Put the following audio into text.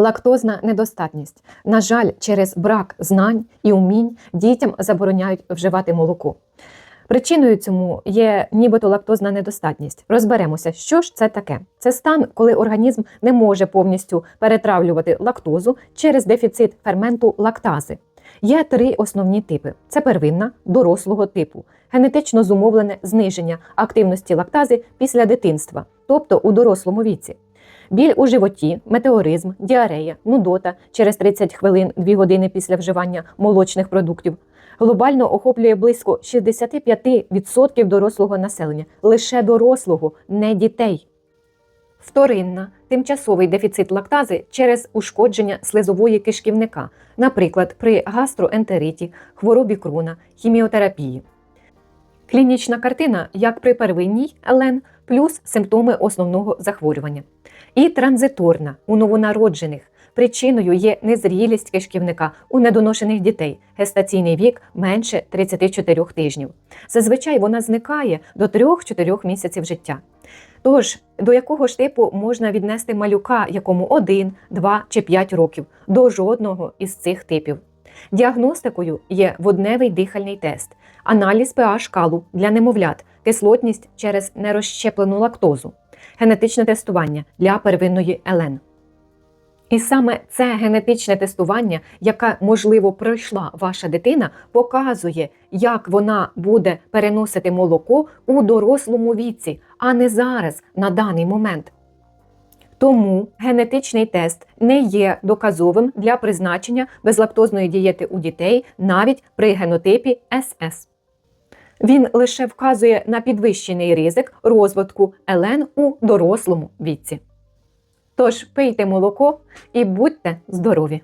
Лактозна недостатність. На жаль, через брак знань і умінь дітям забороняють вживати молоко. Причиною цьому є нібито лактозна недостатність. Розберемося, що ж це таке. Це стан, коли організм не може повністю перетравлювати лактозу через дефіцит ферменту лактази. Є три основні типи: це первинна дорослого типу, генетично зумовлене зниження активності лактази після дитинства, тобто у дорослому віці. Біль у животі, метеоризм, діарея, нудота через 30 хвилин 2 години після вживання молочних продуктів. Глобально охоплює близько 65% дорослого населення, лише дорослого, не дітей. Вторинна тимчасовий дефіцит лактази через ушкодження слизової кишківника, наприклад, при гастроентериті, хворобі круна, хіміотерапії. Клінічна картина як при первинній ЛН плюс симптоми основного захворювання. І транзиторна у новонароджених. Причиною є незрілість кишківника у недоношених дітей, гестаційний вік менше 34 тижнів. Зазвичай вона зникає до 3-4 місяців життя. Тож, до якого ж типу можна віднести малюка, якому 1, 2 чи 5 років, до жодного із цих типів. Діагностикою є водневий дихальний тест, аналіз pH калу для немовлят, кислотність через нерозщеплену лактозу, генетичне тестування для первинної ЛН. І саме це генетичне тестування, яке можливо пройшла ваша дитина, показує, як вона буде переносити молоко у дорослому віці, а не зараз на даний момент. Тому генетичний тест не є доказовим для призначення безлактозної дієти у дітей навіть при генотипі СС. Він лише вказує на підвищений ризик розвитку ЛН у дорослому віці. Тож пийте молоко і будьте здорові!